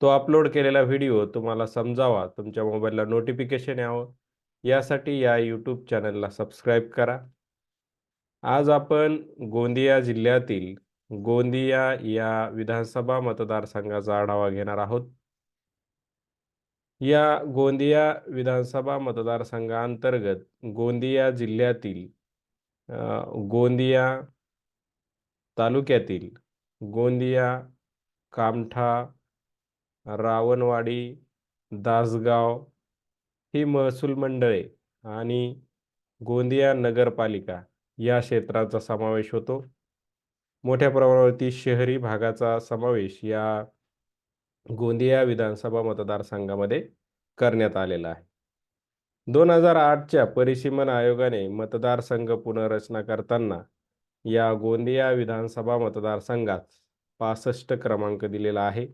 तो अपलोड केलेला व्हिडिओ तुम्हाला समजावा. तुमच्या मोबाईलला नोटिफिकेशन यावं. यासाठी या यूट्यूब चॅनलला सबस्क्राईब करा. आज आपण गोंदिया जिल्ह्यातील गोंदिया या विधानसभा मतदारसंघाचा आढावा घेणार आहोत. या गोंदिया विधानसभा मतदारसंघाअंतर्गत गोंदिया जिल्ह्यातील गोंदिया तालुक्यातील गोंदिया कामठा रावणवाडी दासगाव ही महसूल मंडळे आणि गोंदिया नगरपालिका या क्षेत्राचा समावेश होतो. मोठ्या प्रमाणावरती शहरी भागाचा समावेश या गोंदिया विधानसभा मतदारसंघामध्ये करण्यात आलेला आहे. दोन हजार आठच्या परिसीमन आयोगाने मतदारसंघ पुनर्रचना करताना या गोंदिया विधानसभा मतदारसंघात पासष्ट क्रमांक दिलेला आहे.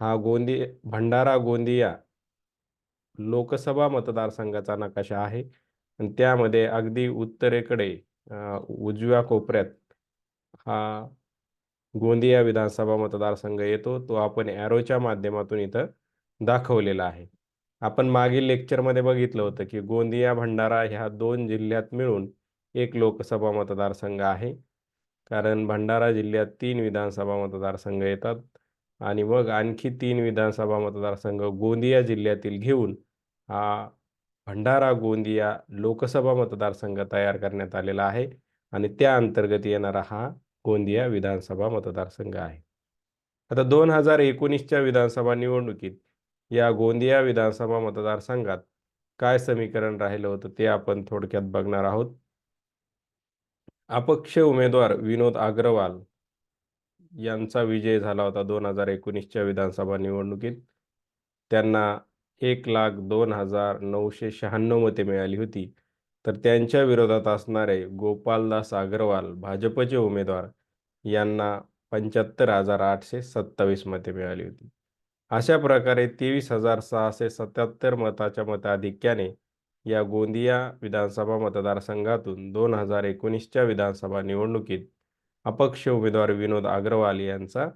हा गोंदी भंडारा गोंदिया लोकसभा मतदारसंघाचा नकाशा आहे. आणि त्यामध्ये अगदी उत्तरेकडे उजव्या कोपऱ्यात हा गोंदिया विधानसभा मतदारसंघ येतो. तो आपण ॲरोच्या माध्यमातून इथं दाखवलेला आहे. आपण मागील लेक्चरमध्ये बघितलं होतं की गोंदिया भंडारा ह्या दोन जिल्ह्यात मिळून एक लोकसभा मतदारसंघ आहे. कारण भंडारा जिल्ह्यात तीन विधानसभा मतदारसंघ येतात. आणि मग आणखी तीन विधानसभा मतदारसंघ गोंदिया जिल्ह्यातील घेऊन हा भंडारा गोंदिया लोकसभा मतदारसंघ तयार करण्यात आलेला आहे आणि त्या अंतर्गत येणारा हा गोंदिया विधानसभा मतदारसंघ आहे. आता दोन हजार एकोणीसच्या विधानसभा निवडणुकीत या गोंदिया विधानसभा मतदारसंघात काय समीकरण राहिलं होतं ते आपण थोडक्यात बघणार आहोत. अपक्ष उमेदवार विनोद अग्रवाल यांचा विजय झाला होता दोन हजार एकोणीसच्या विधानसभा निवडणुकीत. त्यांना एक लाख दोन हजार नऊशे शहाण्णव मते मिळाली होती. तर त्यांच्या विरोधात असणारे गोपालदास अग्रवाल भाजपचे उमेदवार यांना पंच्याहत्तर हजार आठशे सत्तावीस मते मिळाली होती. अशा प्रकारे तेवीस हजार सहाशे सत्याहत्तर मताच्या मताधिक्याने या गोंदिया विधानसभा मतदारसंघातून दोन हजार एकोणीसच्या विधानसभा निवडणुकीत अपक्ष उमेदवार विनोद अग्रवाल यांचा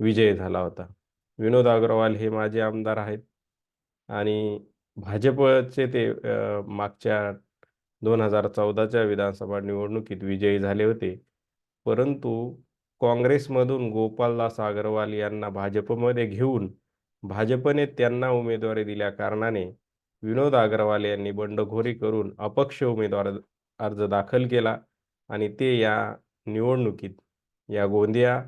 विजय झाला होता. विनोद अग्रवाल हे माझे आमदार आहेत. आणि भाजपचे ते मागच्या दोन हजार चौदाच्या विधानसभा निवडणुकीत विजयी झाले होते. परंतु काँग्रेसमधून गोपालदास अग्रवाल यांना भाजपमध्ये घेऊन भाजपने त्यांना उमेदवारी दिल्या कारणाने विनोद अग्रवाल यांनी बंडखोरी करून अपक्ष उमेदवार अर्ज दाखल केला. आणि ते या निवडणुकीत या गोंदिया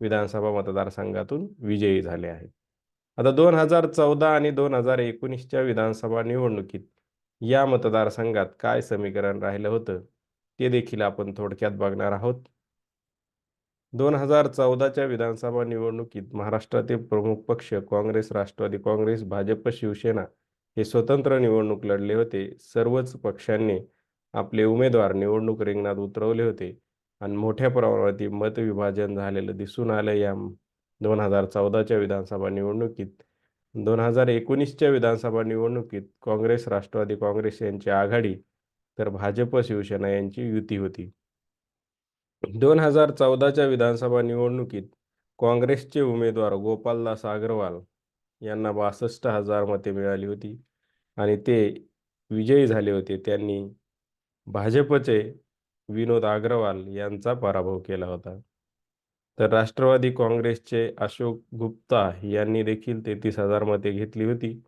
विधानसभा मतदारसंघातून विजयी झाले आहेत. आता दोन हजार चौदा आणि दोन हजार एकोणीसच्या विधानसभा निवडणुकीत या मतदारसंघात काय समीकरण राहिलं होतं ते देखील आपण थोडक्यात बघणार आहोत. दोन हजार चौदाच्या विधानसभा निवडणुकीत महाराष्ट्रातील प्रमुख पक्ष काँग्रेस राष्ट्रवादी काँग्रेस भाजप शिवसेना हे स्वतंत्र निवडणूक लढले होते. सर्वच पक्षांनी आपले उमेदवार निवडणूक रिंगणात उतरवले होते. आणि मोठ्या प्रमाणावरती मतविभाजन झालेलं दिसून आलं या दोन हजार चौदाच्या विधानसभा निवडणुकीत. दोन हजार एकोणीसच्या विधानसभा निवडणुकीत काँग्रेस राष्ट्रवादी काँग्रेस यांची आघाडी तर भाजप शिवसेना यांची युती होती. दोन हजार चौदाच्या विधानसभा निवडणुकीत काँग्रेसचे उमेदवार गोपालदास अग्रवाल यांना बासष्ट हजार मते मिळाली होती आणि ते विजयी झाले होते. त्यांनी भाजपचे विनोद अग्रवाल यांचा पराभव केला होता. तर राष्ट्रवादी काँग्रेसचे अशोक गुप्ता यांनी देखील तेहतीस हजार मते घेतली होती.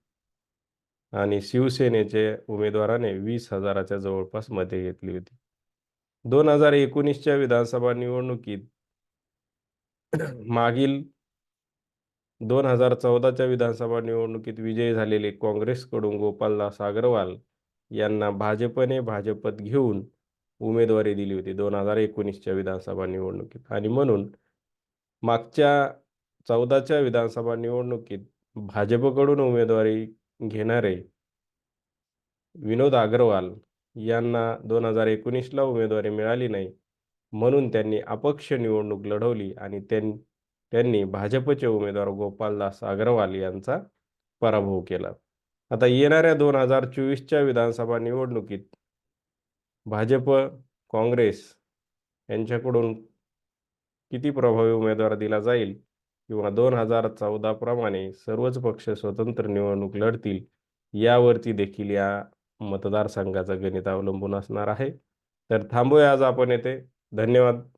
आणि शिवसेनेचे उमेदवाराने वीस हजाराच्या जवळपास मते घेतली होती. दोन हजार एकोणीसच्या विधानसभा निवडणुकीत मागील दोन हजार चौदाच्या विधानसभा निवडणुकीत विजयी झालेले काँग्रेसकडून गोपालदास अग्रवाल यांना भाजपने भाजपत घेऊन उमेदवारी दिली होती दोन हजार एकोणीसच्या विधानसभा निवडणुकीत. आणि म्हणून मागच्या चौदाच्या विधानसभा निवडणुकीत भाजपकडून उमेदवारी घेणारे विनोद अग्रवाल यांना दोन हजार एकोणीसला उमेदवारी मिळाली नाही. म्हणून त्यांनी अपक्ष निवडणूक लढवली आणि त्यांनी भाजपचे उमेदवार गोपालदास अग्रवाल यांचा पराभव केला. आता येणाऱ्या दोन हजार चोवीसच्या विधानसभा निवडणुकीत भाजप काँग्रेस यांच्याकडून किती प्रभावी उमेदवार दिला जाईल? किंवा दोन हजार चौदा प्रमाणे सर्वच पक्ष स्वतंत्र निवडणूक लढतील यावरती देखील या मतदारसंघाचं गणित अवलंबून असणार आहे. तर थांबूया आज आपण येथे. धन्यवाद.